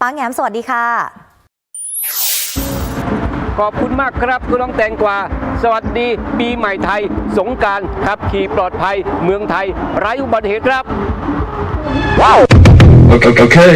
ป้าแงมสวัสดีค่ะ ขอบคุณมากครับคุณน้องแตงกวา สวัสดี ปีใหม่ไทย สงกรารขับขี่ปลอดภัย เมืองไทย ไร้อุบัติเหตุครับ Okay. okay.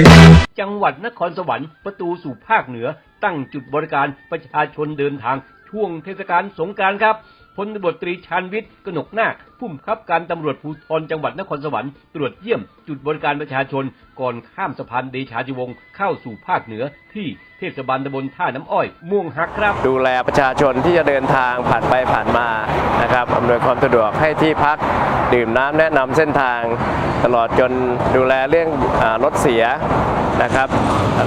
จังหวัดนครสวรรค์ประตูสู่ภาคเหนือ ตั้งจุดบริการประชาชนเดินทางช่วงเทศกาลสงกรารครับ พลตำรวจตรีชานวิทย์กนกนาคผู้บังคับการตำรวจภูธรจังหวัดนครสวรรค์ตรวจเยี่ยมจุดบริการประชาชน ก่อนข้ามสะพานเดชาติวงศ์เข้าสู่ภาคเหนือที่เทศบาลตำบลท่าน้ำอ้อย ม่วงหักครับ ดูแลประชาชนที่จะเดินทางผ่านไปผ่านมานะครับอำนวยความสะดวกให้ที่พักดื่มน้ำแนะนำเส้นทาง ตลอดจนดูแลเรื่องอารถเสียนะครับ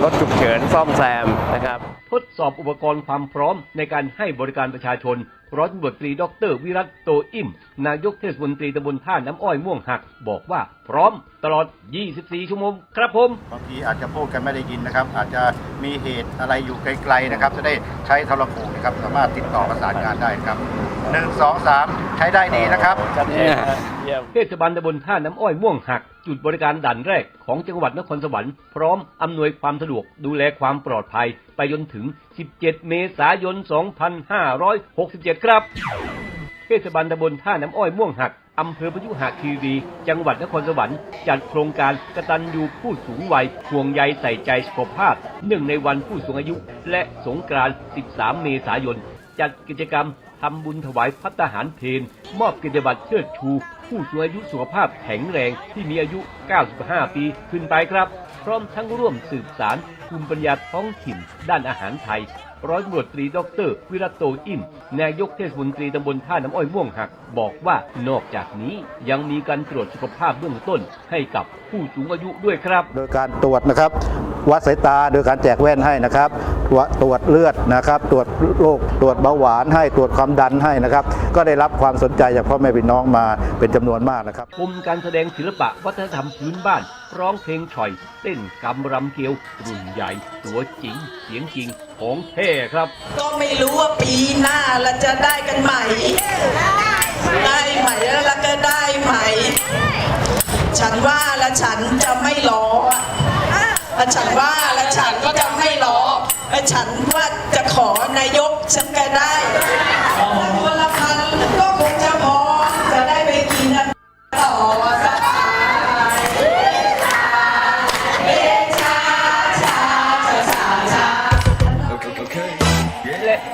รถฉุกเฉินซ่อมแซมนะครับท ดสอบอุปกรณ์ความพร้อมในการให้บริการประชาชนร้อยตำรวจตรีดอกเตอรวิรัตโตอิ่ม นายกเทศมนตรีตำบลท่าน้ำอ้อยม่วงหัก บอกว่าพร้อมตลอด 24 ชั่วโมงครับผม บางทีอาจจะพูดกันไม่ได้ยินนะครับ อาจจะมีเหตุอะไรอยู่ไกลๆนะครับ จะได้ใช้โทรโขงนะครับ สามารถติดต่อประสานงานได้ครับหนึ่งสองสามใช้ได้ดีนะครับเทศบาลตำบลท่าน้ำอ้อยม่วงหัก จุดบริการด่านแรกของจังหวัดนครสวรรค์พร้อมอำนวยความสะดวกดูแลความปลอดภัย ไปจนถึง17 เมษายน 2567 ครับ เทศบาลตำบลท่าน้ำอ้อยม่วงหักอำเภอพยุหคีรี จังหวัดนครสวรรค์จัดโครงการกตัญญูผู้สูงวัยห่วงใยใส่ใจสุขภาพเนื่งในวันผู้สูงอายุ และสงกรานต์13 เมษายน จัดกิจกรรมทำบุญถวายพัตตาหารเพนมอบกิจบัตรเชิดชู ผู้สูงอายุสุขภาพแข็งแรงที่มีอายุ 95 ปีขึ้นไปครับ พร้อมทั้งร่วมสืบสารภูมิปัญญาท้องถิ่น ด้านอาหารไทย ร้อยตำรวจตรีดอกเตอรวิรัตโตอิ่ม นายกเทศมนตรีตำบลท่าน้ำอ้อยม่วงหัก บอกว่านอกจากนี้ยังมีการตรวจสุขภาพเบื้องต้น ให้กับผู้สูงอายุด้วยครับ โดยการตรวจนะครับวัดสายตาโดยการแจกแว่นให้นะครับ ตรวจเลือดนะครับ ตรวจโรคตรวจเบาหวานให้ตรวจความดันให้นะครับ ก็ได้รับความสนใจจากพ่อแม่พี่น้องมาเป็นจำนวนมากนะครับชมการแสดงศิลปะวัฒนธรรมพื้นบ้าน ร้องเพลงฉ่อย เต้นกำรำเกลียวรุ่นใหญ่ ตัวจริง เสียงจริงของแท้ครับ ก็ไม่รู้ว่าปีหน้าเราจะได้กันใหม่ ได้ใหม่แล้วเราก็ได้ใหม่ ฉันว่าและฉันจะไม่รอ และฉันว่าและฉันก็จะไม่รอและฉันว่าจะขอนายกฉันก็ได้ตัวละพันก็คงจะพอจะ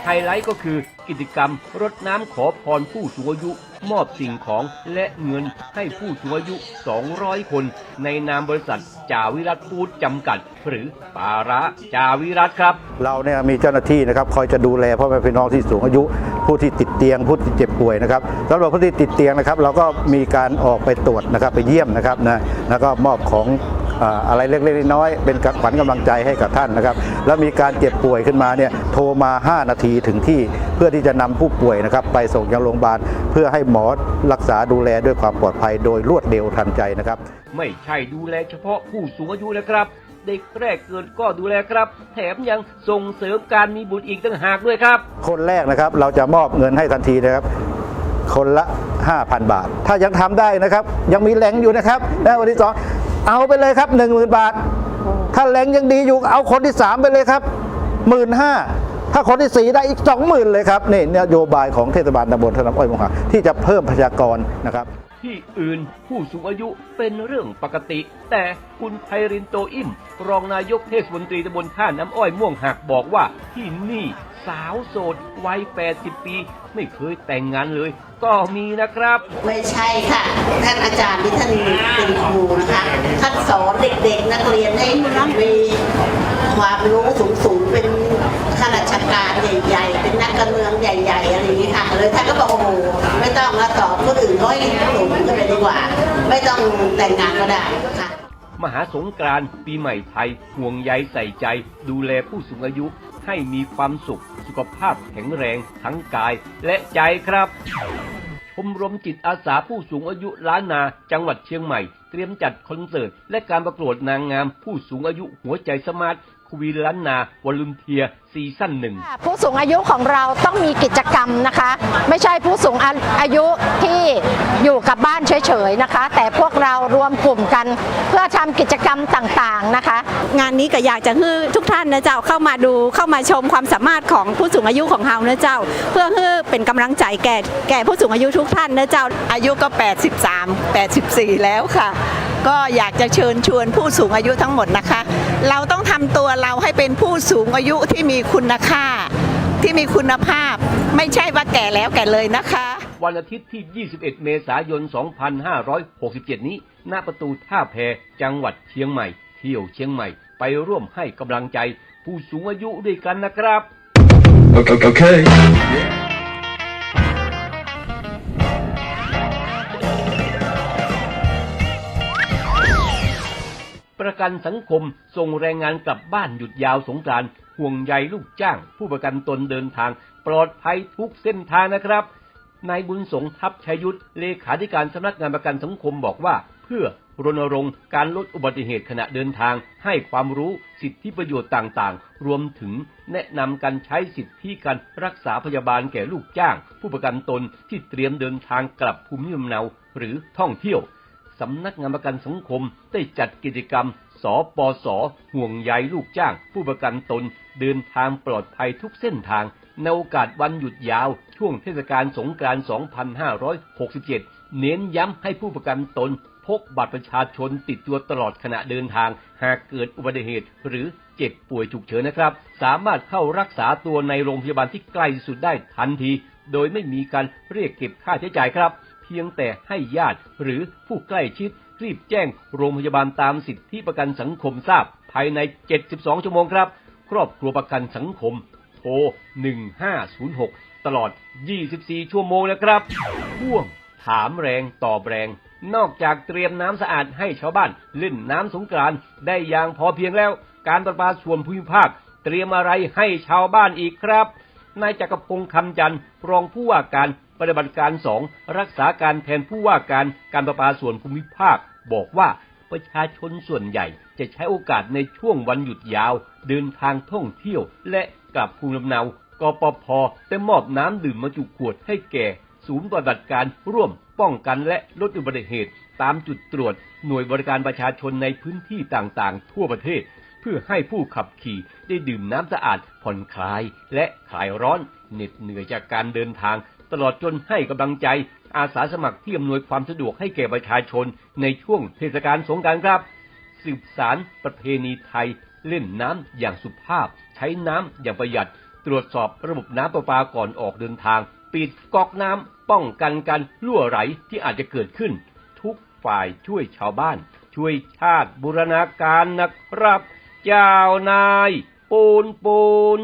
ไฮไลท์ก็คือกิจกรรมรดน้ำขอพรผู้สูงอายุ มอบสิ่งของและเงินให้ผู้สูงอายุ 200 คน ในนามบริษัทจาวิรัตฟูดจำกัด หรือปาระจาวิรัตครับ เราเนี่ยมีเจ้าหน้าที่นะครับคอยจะดูแลพ่อแม่พี่น้องที่สูงอายุ ผู้ที่ติดเตียง ผู้ที่เจ็บป่วยนะครับสำหรับผู้ที่ติดเตียงนะครับ เราก็มีการออกไปตรวจนะครับไปเยี่ยมนะครับนะแล้วก็มอบของ อ่าอะไรเล็กๆน้อยๆเป็นขวัญกำลังใจให้กับท่านนะครับ แล้วมีการเจ็บป่วยขึ้นมาเนี่ยโทรมา 5 นาทีถึงที่เพื่อที่จะนำผู้ป่วยนะครับไปส่งยังโรงพยาบาล เพื่อให้หมอรักษาดูแลด้วยความปลอดภัยโดยรวดเร็วทันใจนะครับ ไม่ใช่ดูแลเฉพาะผู้สูงอายุนะครับ เด็กแรกเกิดก็ดูแลครับ แถมยังส่งเสริมการมีบุตรอีกต่างหากด้วยครับ คนแรกนะครับเราจะมอบเงินให้ทันทีนะครับคนละ 5,000 บาท ถ้ายังทำได้นะครับ ยังมีแรงอยู่นะครับและวันที่สอง เอาไปเลยครับ 10,000 บาท ถ้าแรงยังดีอยู่เอาคนที่ 3 ไปเลยครับ 1 5ื่นถ้าคนที่4ได้อีก 20,000 เลยครับนี่นโยบายของเทศบาลตำบลธนอ้อยมงคาที่จะเพิ่มประชากรนะครับ ที่อื่นผู้สูงอายุเป็นเรื่องปกติ แต่คุณไพรินโตอิ่ม รองนายกเทศมนตรีตำบลท่าน้ำอ้อยม่วงหักบอกว่าที่นี่ สาวโสดวัย 80 ปี ไม่เคยแต่งงานเลย ก็มีนะครับ ไม่ใช่ค่ะท่านอาจารย์ที่ท่านเป็นครูนะคะท่านสอนเด็กๆ นักเรียนให้มีความรู้สูงๆเป็นข้าราชการใหญ่ๆ เป็นนักการเมืองใหญ่ๆอะไรอย่างนี้ค่ะเลยท่านก็บอกโอ้โหไม่ต้องมาสอนคนอื่นเขาให้สูงขึ้นไปดีกว่า ไม่ต้องแต่งงานก็ได้ค่ะมหาสงกรานต์ปีใหม่ไทยห่วงใยใส่ใจ ดูแลผู้สูงอายุ ให้มีความสุข สุขภาพแข็งแรงทั้งกายและใจครับ ชมรมจิตอาสาผู้สูงอายุล้านนา จังหวัดเชียงใหม่ เตรียมจัดคอนเสิร์ต และการประกวดนางงาม ผู้สูงอายุหัวใจสมาร์ทควีล้านนาวอลุนเทียซีซั่นหนึ่งผู้สูงอายุของเราต้องมีกิจกรรมนะคะ ไม่ใช่ผู้สูงอายุที่อยู่กับบ้านเฉยๆนะคะ แต่พวกเรารวมกลุ่มกัน เพื่อทำกิจกรรมต่างๆ งานนี้ก็อยากจะให้ทุกท่านนะเจ้าเข้ามาดูเข้ามาชมความสามารถของผู้สูงอายุของเฮานะเจ้า เพื่อให้เป็นกำลังใจแก่แก่ผู้สูงอายุทุกท่านนะเจ้า อายุก็ 83 84 แล้วค่ะ ก็อยากจะเชิญชวนผู้สูงอายุทั้งหมดนะคะ เราต้องทำตัวเราให้เป็นผู้สูงอายุที่มีคุณค่า ที่มีคุณภาพ ไม่ใช่ว่าแก่แล้วแก่เลยนะคะวันอาทิตย์ที่ 21 เมษายน 2567 นี้ณประตูท่าแพ จังหวัดเชียงใหม่ เที่ยวเชียงใหม่ ไปร่วมให้กำลังใจผู้สูงอายุด้วยกันนะครับ Okay. Okay. ประกันสังคมส่งแรงงานกลับบ้านหยุดยาวสงกรานต์ห่วงใยลูกจ้าง ผู้ประกันตนเดินทาง ปลอดภัยทุกเส้นทางนะครับ นายบุญสงทัพชยุทธเลขาธิการสำนักงานประกันสังคมบอกว่า เพื่อรณรงค์การลดอุบัติเหตุขณะเดินทาง ให้ความรู้สิทธิประโยชน์ต่างๆ รวมถึงแนะนำการใช้สิทธิการรักษาพยาบาลแก่ลูกจ้าง ผู้ประกันตนที่เตรียมเดินทางกลับภูมิลำเนาหรือท่องเที่ยวสำนักงานประกันสังคมได้จัดกิจกรรม สปส ห่วงใยลูกจ้าง ผู้ประกันตน เดินทางปลอดภัยทุกเส้นทาง ในโอกาสวันหยุดยาว ช่วงเทศกาลสงกรานต์ 2567 เน้นย้ำให้ผู้ประกันตนพกบัตรประชาชนติดตัวตลอดขณะเดินทาง หากเกิดอุบัติเหตุหรือเจ็บป่วยฉุกเฉินนะครับ สามารถเข้ารักษาตัวในโรงพยาบาลที่ใกล้สุดได้ทันที โดยไม่มีการเรียกเก็บค่าใช้จ่ายครับ เพียงแต่ให้ญาติหรือผู้ใกล้ชิดรีบแจ้งโรงพยาบาลตามสิทธิประกันสังคมทราบ ภายใน 72 ชั่วโมงครับ ครอบครัวประกันสังคม โทร 1506 ตลอด 24 ชั่วโมงนะครับพ่วงถามแรงตอบแรง นอกจากเตรียมน้ำสะอาดให้ชาวบ้านเล่นน้ำสงกรานได้อย่างพอเพียงแล้ว การประปาส่วนภูมิภาค เตรียมอะไรให้ชาวบ้านอีกครับนายจักรพงศ์คำจันทร์รองผู้ว่าการปฏิบัติการสองรักษาการแทนผู้ว่าการการประปาส่วนภูมิภาค บอกว่าประชาชนส่วนใหญ่จะใช้โอกาสในช่วงวันหยุดยาว เดินทางท่องเที่ยว และ กลับภูมิลำเนากปพได้มอบน้ำดื่มมาจุขวดให้แก่ ศูนย์ปฏิบัติการร่วมป้องกันและลดอุบัติเหตุ ตามจุดตรวจหน่วยบริการประชาชนในพื้นที่ต่างๆ ทั่วประเทศ เพื่อให้ผู้ขับขี่ได้ดื่มน้ำสะอาดผ่อนคลาย และคลายร้อนเหน็ดเหนื่อยจากการเดินทาง ตลอดจนให้กำลังใจ อาสาสมัครที่อำนวยความสะดวกให้แก่ประชาชนในช่วงเทศกาลสงกรานต์ครับสืบสารประเพณีไทย เล่นน้ำอย่างสุภาพ ใช้น้ำอย่างประหยัด ตรวจสอบระบบน้ำประปาก่อนออกเดินทาง ปิดก๊อกน้ำป้องกันการรั่วไหลที่อาจจะเกิดขึ้น ทุกฝ่ายช่วยชาวบ้าน ช่วยชาติบูรณาการนะครับ เจ้านาย ปูนปูน